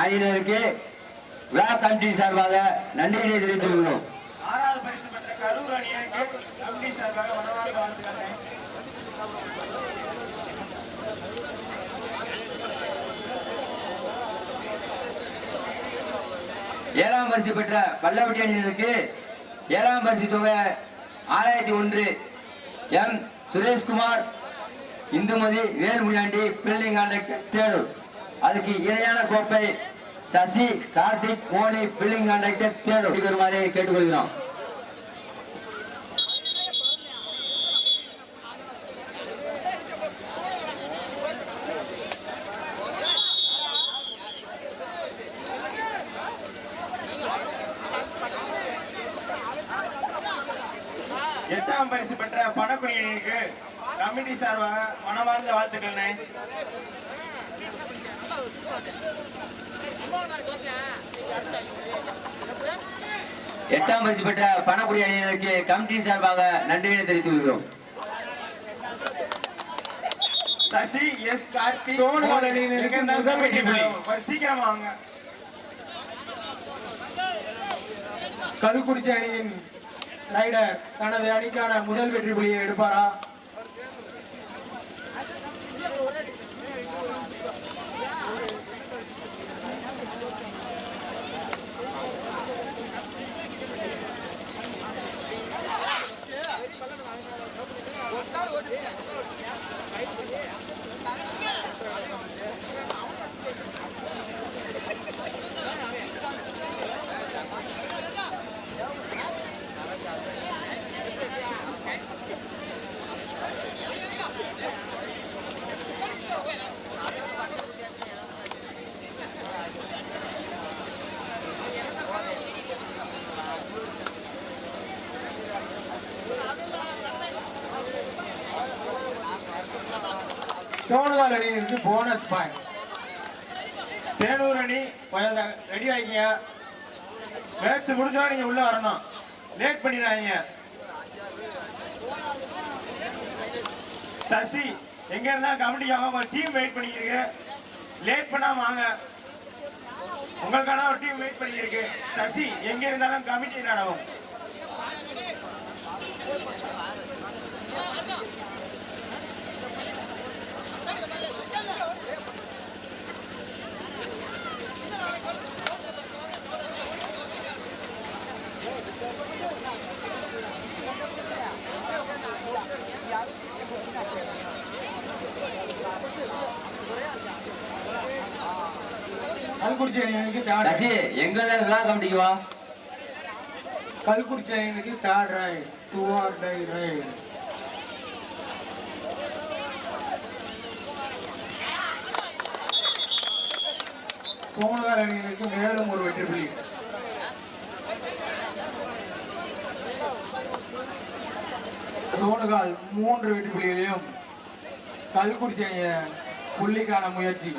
அணியினருக்கு விழா கமிட்டியின் சார்பாக நன்றியினை தெரிவித்துக் கொள்கிறோம் கமிட்டி ஏழாம் பரிசு பெற்ற பல்லவட்டி அணியினருக்கு ஏழாம் பரிசு தொகை ஆறாயிரத்தி ஒன்று. M. Sureshkumar Indumathi Velmudiyandi building contractor Thedur. அதுக்கு இணையான கோப்பை சசி கார்த்திக் மோனி பில்லிங் கான்ட்ராக்டர் தேடூர் வருமாறு கேட்டுக்கொள்கிறோம். எட்டாம் பரிசு பெற்ற பணக்குடியினருக்கு கமிட்டி சார்பாக மனமார்ந்த வாழ்த்துக்கள்னே எட்டாம் பரிசு பெற்ற பணக்குடி அணியினருக்கு கமிட்டியின் சார்பாக நன்றியினை தெரிவித்துக் கொள்கிறோம். சசி எஸ் கார்த்திக் தோணுகால் அணியினருக்கு வெற்றி புள்ளி. கொஞ்சம் சீக்கிரமா வாங்க. கல்குறிச்சி அணியின் ரைடர் தனது அணிக்கான முதல் வெற்றி புள்ளியை எடுப்பாரா? தோணுகால் போனஸ் பாயிண்ட் தேனூர் அணி ரெடி ஆகிங்க மேட்ச் முடிஞ்சா நீங்க உள்ள வரணும். லேட் பண்ணிடாதீங்க. சசி எங்க இருந்தா கமிட்டிக்காக உங்க டீம் வெயிட் பண்ணிக்கிருக்கு. லேட் பண்ணாம வாங்க. உங்களுக்கான ஒரு டீம் வெயிட் பண்ணிக்கிருக்கு. சசி எங்க இருந்தாலும் கமிட்டி நடக்கும். கல்குறிச்சி சசி எங்க இருந்தாலும் விழா கமிட்டிக்கு வா. Kalkurichi third raid do or die raid Thonugal அணியினருக்கு மேலும் ஒரு வெற்றி புள்ளி தோணுகால் மூன்று வெற்றி புள்ளிகளையும் கல்குறிச்சி அணிய புள்ளிக்கான முயற்சி.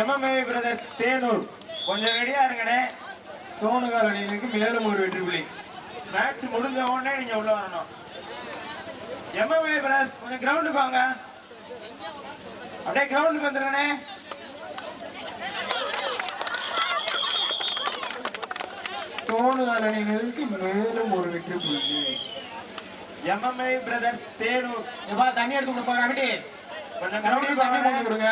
எம்எம்ஏ பிரதர்ஸ் தேனூர் கொஞ்சம் ரெடியா இருங்கண்ணே. தோணுகால் அணியினருக்கு மேலும் ஒரு வெற்றி புள்ளி. மேட்ச் முடிஞ்ச உடனே நீங்க உள்ள வரணும். எம்எம்ஏ பிரதர்ஸ் கொஞ்சம் கிரவுண்டுக்கு வாங்க. அப்படியே கிரவுண்டுக்கு வந்துருங்கண்ணே தோணுகால் அணியினருக்கு மேலும் ஒரு வெற்றி புள்ளி. MMI brothers Thenur. தண்ணி எடுத்து கொடுப்பா கமிட்டி. கொஞ்சம் கொடுங்க.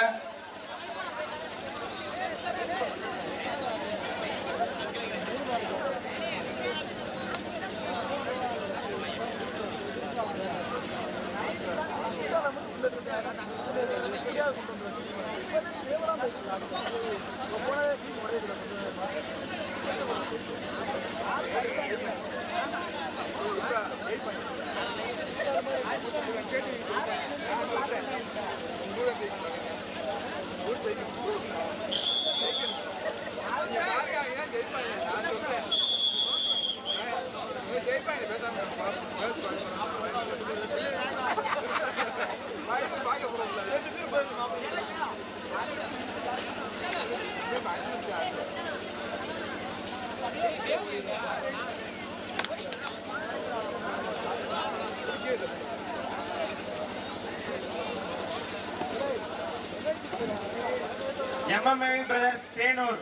தேனூர்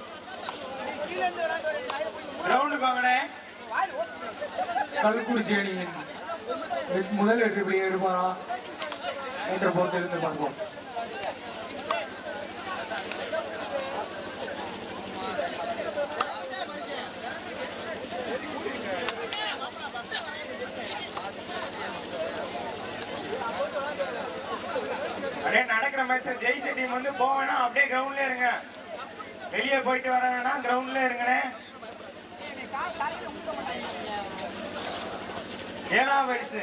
கிரவுண்டுக்கு வாங்கண்ணே கல்குறிச்சி அணியின் முதல் வெற்றி புள்ளி எடுப்பாரா என்ற பொறுத்திருந்து பார்ப்போம். அப்படியே நடக்கிற மேட்ச் ஜெயிச்ச டீம் வந்து வேணாம் அப்படியே கிரவுண்ட்ல இருங்க. வெளியே போயிட்டு வர வேணாம். கிரவுண்ட்ல இருங்கண்ணே. ஏழாம் வயசு.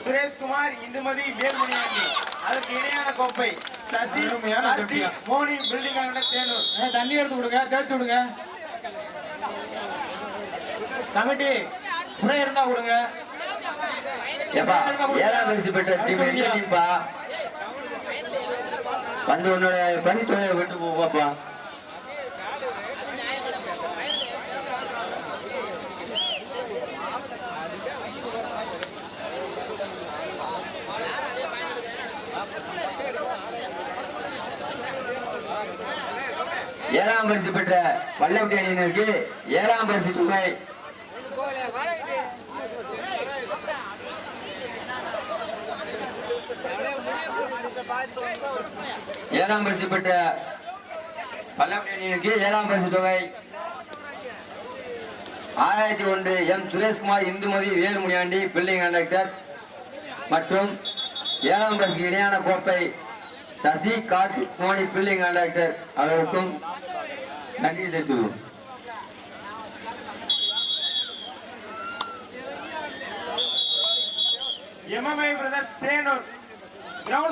சுரேஷ்குமார் இந்துமதி வேல்மணியாண்டி அதற்கு இணையான கோப்பை. சசி. மோனி பில்டிங் தேனூர். தண்ணி எடுத்து விடுங்க தேய்ச்சி விடுங்க. கமிட்டி ஸ்ப்ரே இருந்தா கொடுங்க. ஏப்பா ஏழாம் பரிசு பெற்ற டீம் டீம்பா வந்து உன்னோட பரிசு விட்டு போப்பாப்பா ஏழாம் பரிசு பெற்ற பல்லவட்டி அணியினருக்கு ஏழாம் பரிசு தொகை. ஏழாம் பரிசு பெற்ற பல்லவட்டி அணியினருக்கு ஏழாம் பரிசு தொகை. ஆயிரத்தி ஒன்று M Sureshkumar Indumathi Velumuniyandi billing conductor மற்றும் ஏழாம் பரிசுக்கு இணையான கோப்பை சசி கார்த்திக் மோனி பில்டிங் கண்டக்டர் அவர்களுக்கும் நன்றி தெரிவித்துள்ளோம்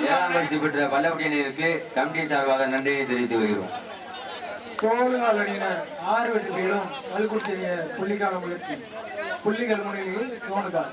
ஏழாம் பரிசு பெற்ற பல்லவட்டி அணியினருக்கு கமிட்டி சார்பாக நன்றியை தெரிவித்து வருகிறோம் கோலுகால் அணியினர் ஆறு வெற்றி புள்ளிக்கான முயற்சி. புள்ளிகள் முன்னிலையில் Konugal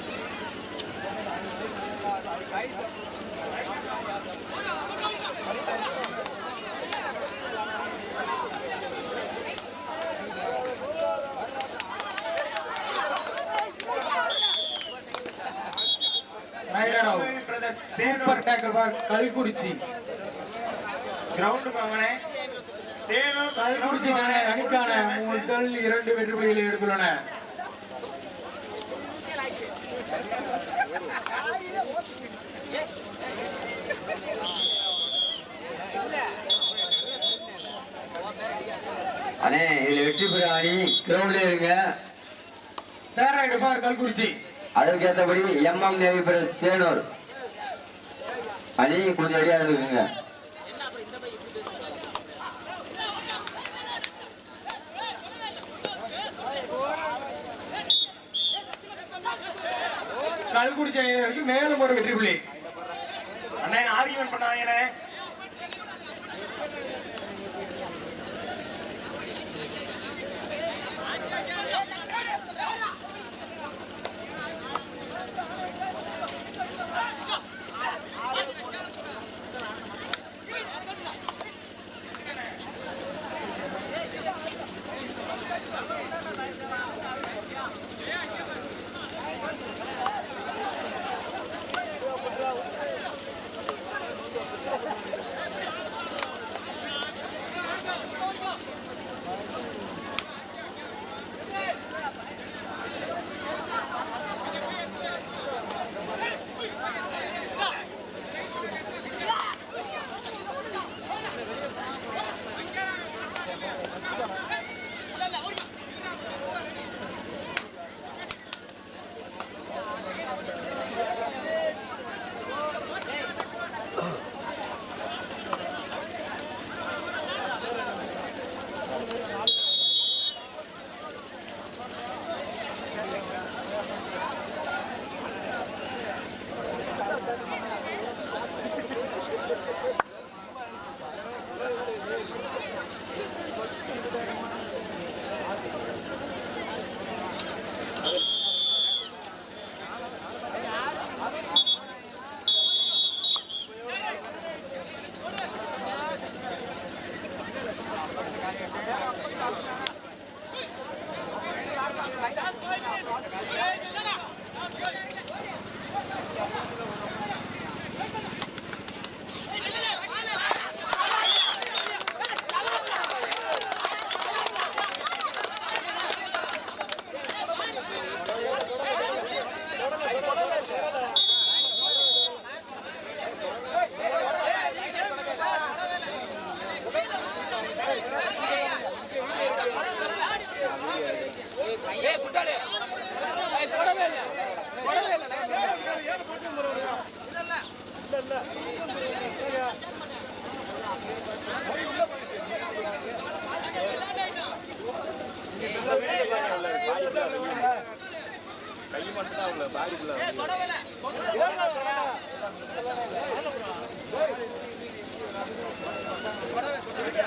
ரைடராவ் brothers Thenur super tackle for Kalkurichi Thenur அணிக்கான முதல் இரண்டு வெற்றி புள்ளிகளை எடுத்துள்ளன. அண்ணே இதுல வெற்றி பெற அணி கிரவுண்ட்ல இருங்க. Third raid for Kalkurichi. அதற்கு ஏற்றபடி எம்எம் நேவி பிரஸ் தேனூர். அணி கொஞ்சம் அடியா இருந்துக்குங்க கல்குறிச்சி இருக்கு மேலும் ஒரு வெற்றி புள்ளி அண்ணே ஆர்கியூமெண்ட் பண்ணாங்கண்ணே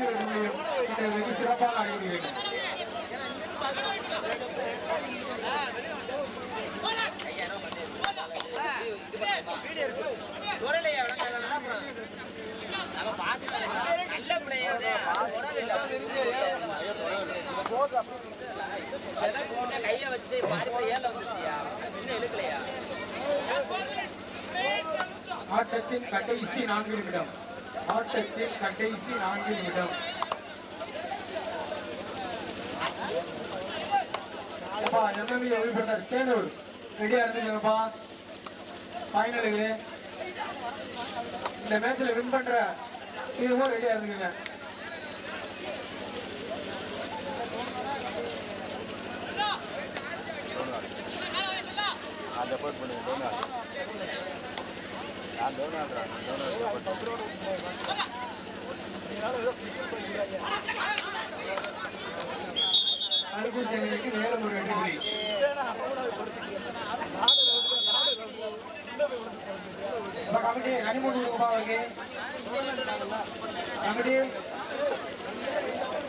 அணியினர் நாலு வெற்றி வெகு சிறப்பாக அடைகிறீர்கள் கைய வச்சுட்டு பாடி ஏல இழுக்கலையா ஆட்டத்தின் கடைசி நான்கு நிமிடம். ஆட்டத்தின் கடைசி நான்கு நிமிடம். அப்பா எம்எம்இ ஒளிபரப்பாளர் தேனூர் ரெடியா இருந்துங்கப்பா ஃபைனலுக்கு இந்த மேட்ச்ல வின் பண்ற இதுவும் ரெடியா இருந்துங்க அனுகூல் சேனைக்கு நேரம் ஒரு வெற்றி புள்ளி கமிட்டி கனிமூட்டு கொடுங்கப்பா அவருக்கு கமிட்டி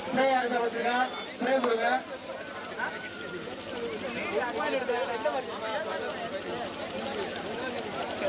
ஸ்ப்ரே ஸ்ப்ரே கொடுங்க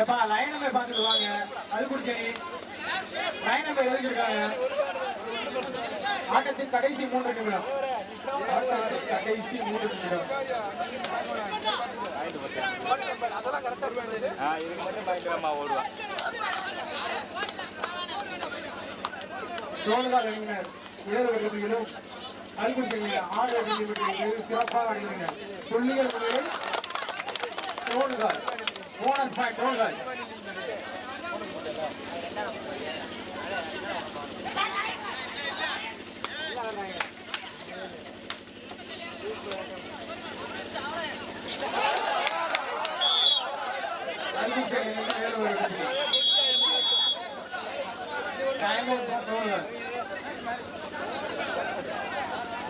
ஏப்பா லைன் நம்பர் பார்த்துட்டு வாங்க அது குடிச்சனி லைன் நம்பர் எழுதிருக்காங்க ஆட்டத்தின் கடைசி மூன்று நிமிடம். கடைசி மூன்று நிமிடம். சோழகால் அணியினர் வெற்றிகளும் அல்குல் சென்னையில் ஆறு வெற்றிகள் சிறப்பாக அடைகின்றனர் புள்ளிகள் முறையில் சோழகால் போனஸ் பாயிண்ட் சோழகால்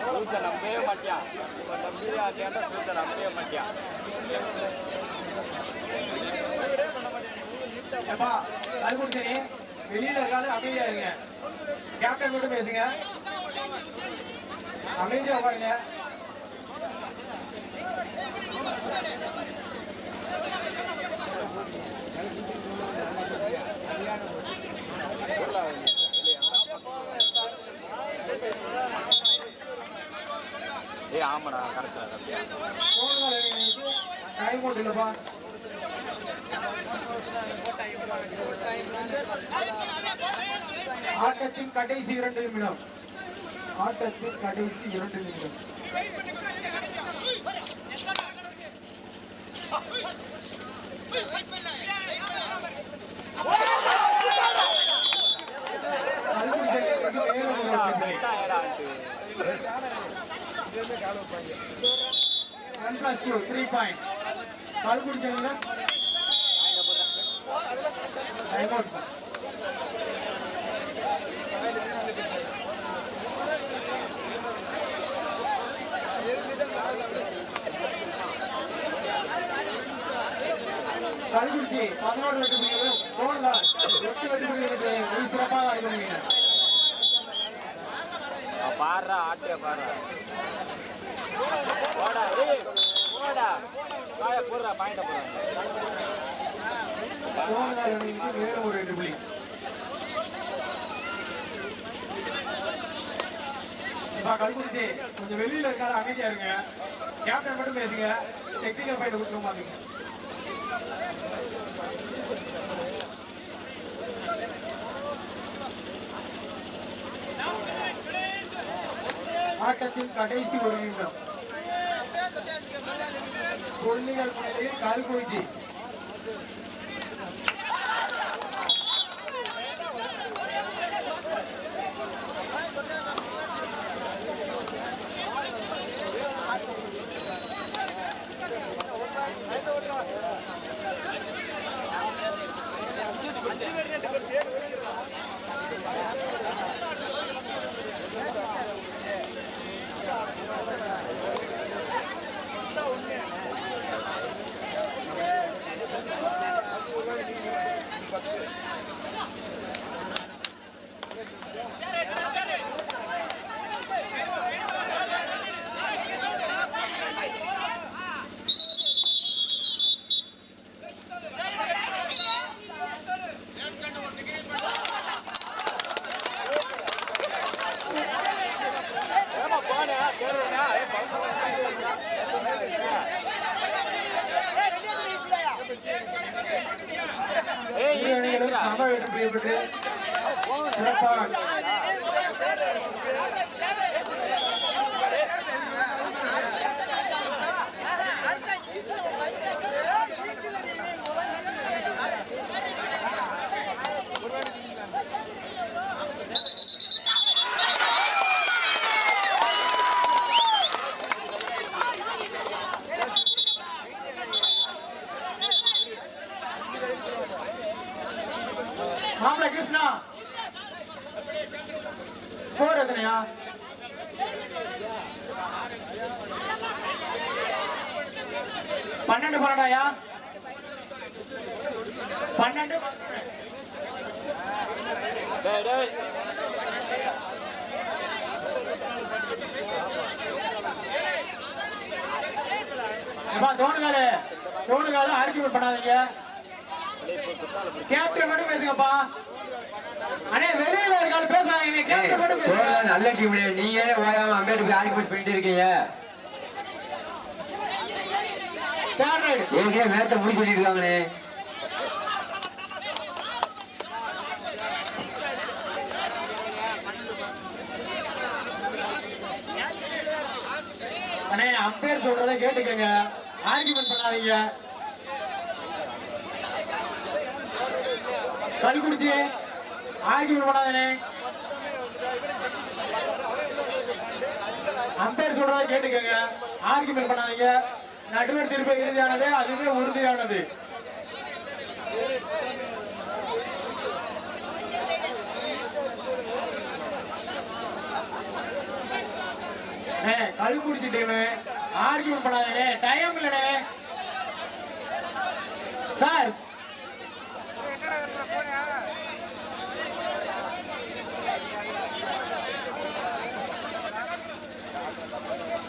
அல்குல் நம்பவே மாட்டியான் இவன் கேட்டா நம்பவே மாட்டியான் வெளியில இருக்காது அமைதியா இருங்க. கேப்டன் மட்டும் பேசுங்க. அமைதியா உட்காருங்க. ஏய் ஆமாடா கரெக்டா டைம் அவுட் இல்லப்பா ஆட்டத்தின் கடைசி இரண்டு நிமிடம். ஆட்டத்தின் கடைசி இரண்டு நிமிடம். கல்குடிச்சனிக்கு மேலும் ஒரு point. கால் குடிச்சீங்களா? Time out. கல்குறிச்சி பதினோரு வெற்றி புள்ளிகளும் கோல்டால் எட்டு வெற்றி புள்ளிகளும் மிக சிறப்பாக ஆடுகிறீங்க பாடுறா ஆட்டிய பாடுறா போடா போடா போடுறா பாயிண்ட போடுறா அணிக்கு மேலும் ஒரு வெற்றி புள்ளி கல்குறிச்சி கொஞ்சம் வெளியில இருக்காது அமைதியா இருங்க. கேப்டன் மட்டும் பேசுங்க. டெக்னிக்கல் பாயிண்ட் கொடுத்துருவோம் பாத்துங்க ஆட்டத்தின் கடைசி ஒரு நிமிடம். கொள்ளிகள் முன்னிலையில் கல்குறிச்சி சம வெற்றி பெற்று சிறப்பாக பன்னெண்டு. பன்னெண்டாயா பன்னெண்டு தோணுகாலு தோணுகாலு ஆர்கியூமெண்ட் பண்ணாதீங்க கேப்டன் மட்டும் பேசுங்கப்பா. அண்ணே வெளியில இருக்கால் பேசாதீங்க. கேப்டன் மட்டும் பேசுங்க. நல்ல டீம் நீங்க ஏன் ஓயாம அம்பேத்கர் பண்ணிட்டு இருக்கீங்க. ஏற்கனவே மேட்ச முடி சொல்லிருக்காங்களே அண்ணே அம்பேர் சொல்றத கேட்டுக்கங்க. ஆர்குமெண்ட் பண்ணாதீங்க. கல்குடிச்சி ஆர்குமெண்ட் பண்ணாதே அம்பேர் சொல்றத கேட்டுக்கங்க. ஆர்குமெண்ட் பண்ணாதீங்க. நடுவர் தீர்ப்பு இறுதியானது அதுவே உறுதியானது. கல் குடிச்சிட்டு ஆர்கியூ பண்ணாதே டைம் இல்லனே சார்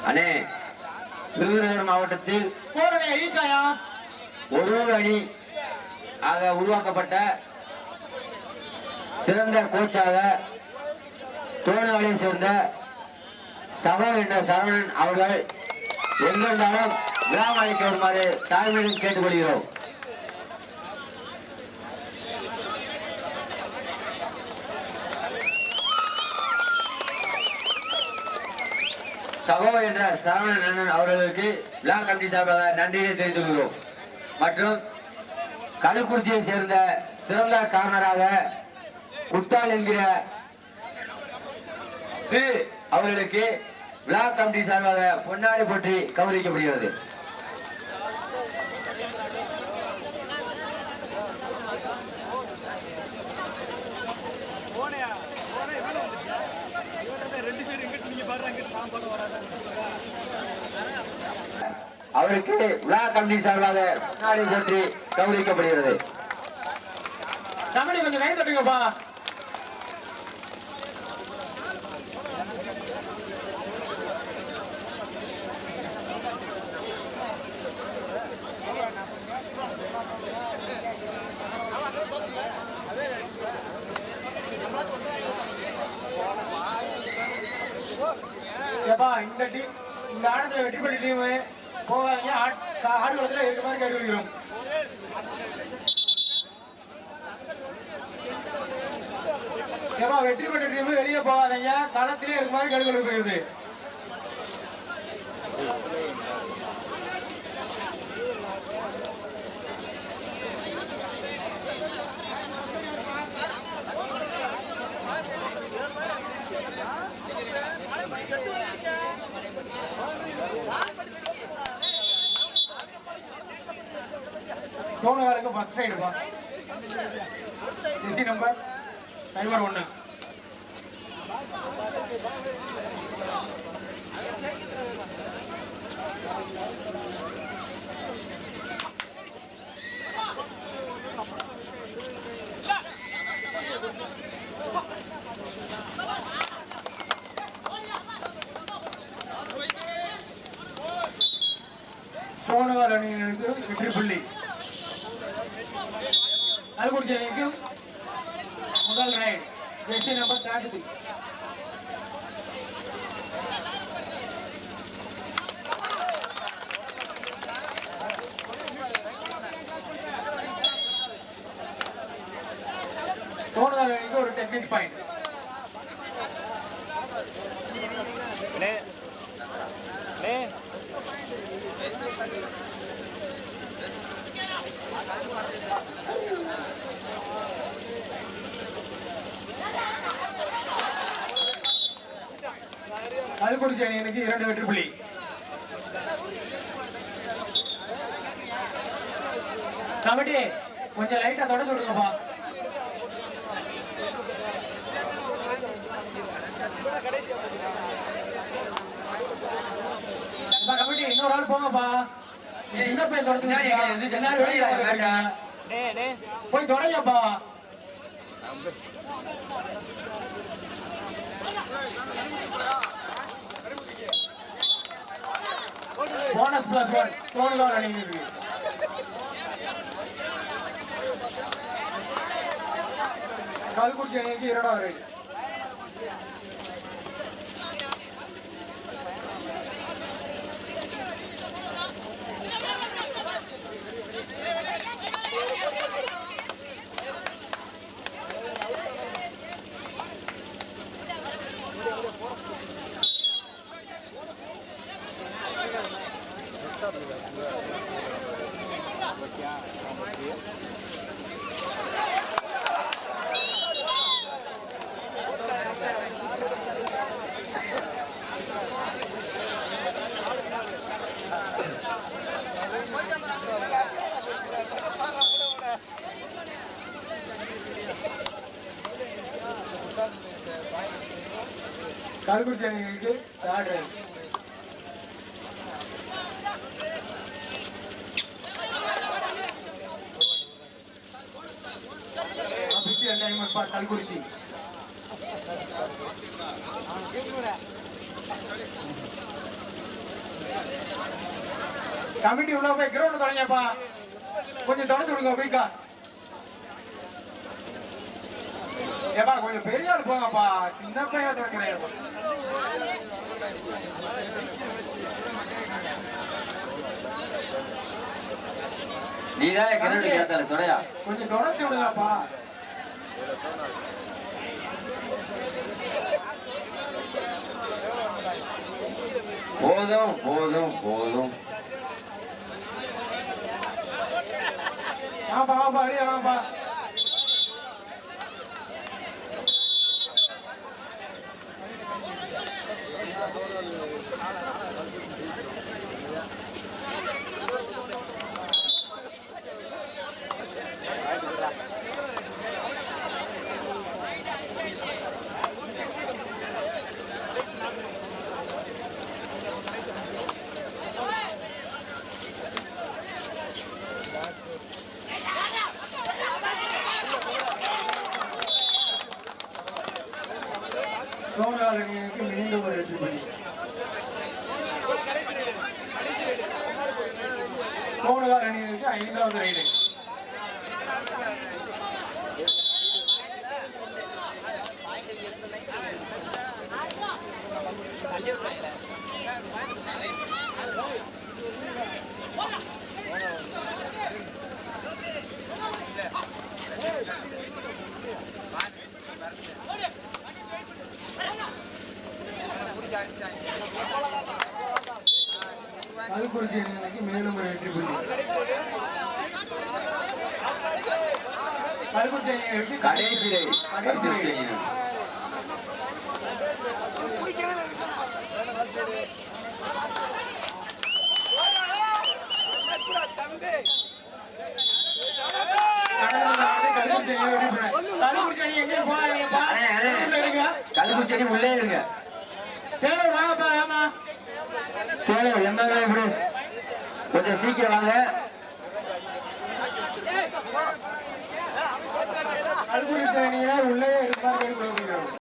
அண்ணே அணி ஈச்சாயா ஒரு அணி ஆக உருவாக்கப்பட்ட சிறந்த கோச்சாக தோணுகளை சேர்ந்த சகோ என்ற சரவணன் அவர்கள் எங்கிருந்தாலும் விழாம் அளிக்க வருமாறு தாழ்மையுடன் கேட்டுக்கொள்கிறோம். சகோ என்ற சரவணன் அண்ணன் அவர்களுக்கு பிளாக் கமிட்டி சார்பாக நன்றியை தெரிவித்துக் கொள்கிறோம் மற்றும் கள்ளக்குறிச்சியை சேர்ந்த சிறந்த காரணராக குட்டால் என்கிற திரு அவர்களுக்கு விழா கமிட்டி சார்பாக பொன்னாடி போற்றி கௌரவிக்கப்படுகிறது. அவருக்கு விழா கமிட்டி சார்பாக நாளை போற்றி கௌரவிக்கப்படுகிறது. கொஞ்சம் கை தட்டுங்கப்பா. ஏப்பா இந்த டீம் இந்த ஆட்டத்துல வெற்றி பெற்ற போகாதீங்க ஆடு வளர்த்துல ஏற்ற மாதிரி கேட்டுக்கிறோம் ஏமா வெற்றி பெற்ற டீம் வெளியே போகாதீங்க. களத்திலே இருக்க மாதிரி கேட்டுக்கொள்ள போயிருது சோனகாருக்கு ஃபர்ஸ்ட் ரைடுப்பா ஜெசி நம்பர் சைபர் ஒன்று சோனகார் அணியினருக்கு வெற்றி புள்ளி. ஜெர்சி கள்ளக்குறிச்சி அணியினருக்கு இரண்டு வெற்றி புள்ளி. கபடி கொஞ்சம் லைட்டா தொட சொல்லுங்கப்பா கபடி இன்னொரு ஆள் போங்கப்பா. சின்ன பையன் தொடச்சு பின்னாடி எது எல்லாரும் வெளியே வேண்டாம். வேண்டாம் அண்ணே அண்ணே போய் தொடையப்பா போனஸ் பிளஸ் ஒன் தோணுகால் அணியினருக்கு கல்குறிச்சி அணிக்கு இரண்டாவது ரைடு கல்குறிச்சி அணிக்கு தேர்ட் கல்குறிச்சி கமிட்டி உள்ள போய் கிரவுண்ட் தொடங்கப்பா கொஞ்சம் தொடச்சு விடுங்க போய்க்கா ஏப்பா கொஞ்சம் பெரிய ஆள் போங்கப்பா. சின்ன பையன் தொடக்கிறேன் நீதான் கிரவுண்ட் கேத்தால தொடையா? கொஞ்சம் தொடச்சு விடுங்கப்பா. போதும் போதும் போதும். வாப்பா வாப்பா அடியே வாப்பா சோழர் அணியினருக்கு மீண்டும் ஒரு வெற்றி பண்ணி சோழர் அணியினருக்கு ஐந்தாவது ரைடு கல்குறிச்சி அணியினருக்கு மேலும் ஒரு வெற்றி புள்ளி கல்குறிச்சி அணியினருக்கு கடைசி ரைடு கடைசி ரைடு கல்குறிச்சி அணியை வெற்றி பெற கல்குறிச்சி அணி எங்கேயும் போகாதீங்கப்பா அண்ணே, அண்ணே. உள்ள இருங்க தேவர் வாங்கப்பா ஏமா தேவை எம்எல்ஏ பிரஸ் கொஞ்சம் சீக்கிரம் வாங்க